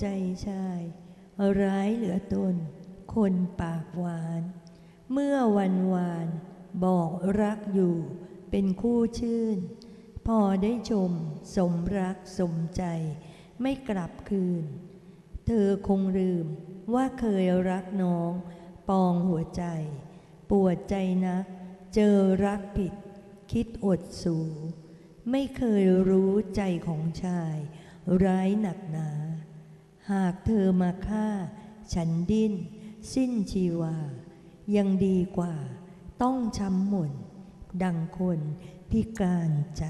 ใจชาย ร้ายเหลือตน คนปากหวาน เมื่อวันวาน บอกรักอยู่ เป็นคู่ชื่น พอได้ชม สมรักสมใจ ไม่กลับคืน เธอคงลืมว่าเคยรักน้อง ปองหัวใจ ปวดใจนัก เจอรักผิด คิดอดสู ไม่เคยรู้ใจของชาย ร้ายหนักหนา หากเธอมาฆ่า ฉันดิ้น สิ้นชีวา ยังดีกว่า ต้องช้ำหม่น ดังคนพิการใจ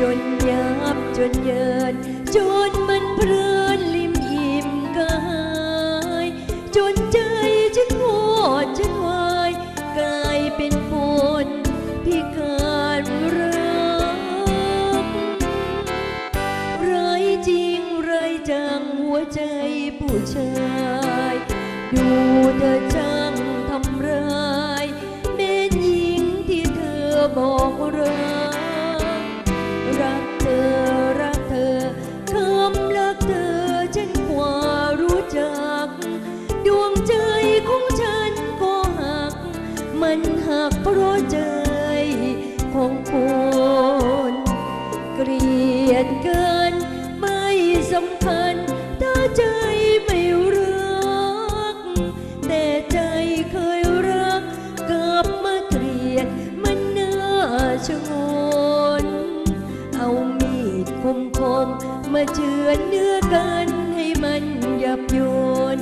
จนยับจนเยิน จนมันเพลินลิมอิ่มกายจนใจฉันวอดฉันวายกลายเป็นคนพิการรักร้ายจริงร้ายจังหัวใจผู้ชายดู มันหักเพราะใจของคนเกลียดเกินไม่สำคัญถ้าใจไม่รัก แต่ใจเคยรักกลับมาเกลียดมันน่าชงน เอามีดคมคมๆมาเชือนเนื้อกันให้มันยับยน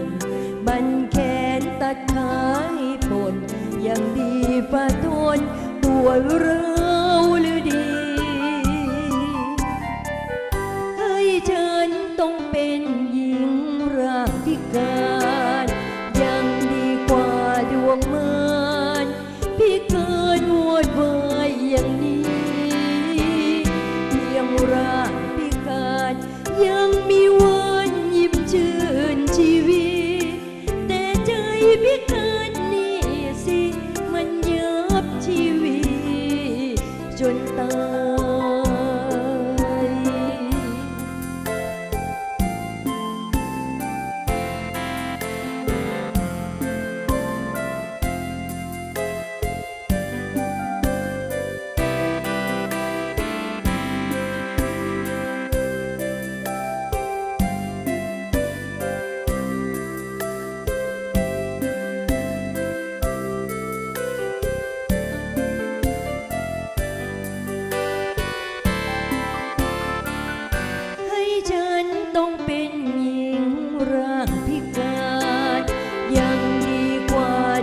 บันแขนตัดขาให้ผล ยังดีฝ่าทนตัวเราหรือดีให้ฉันต้องเป็นหญิงร่างพิการ ตจ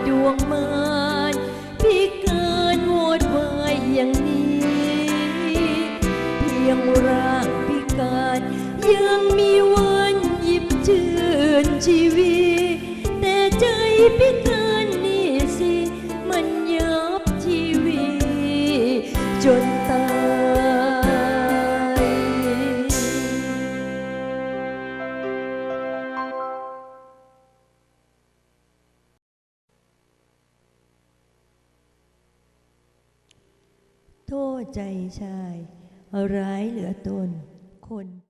ดวงมานพิการโวดวายอย่างนี้เพียงร่างพิการยังมีวันหยิบชื่นชีวิต แต่ใจพิการ โทษใจชาย ร้ายเหลือตนคน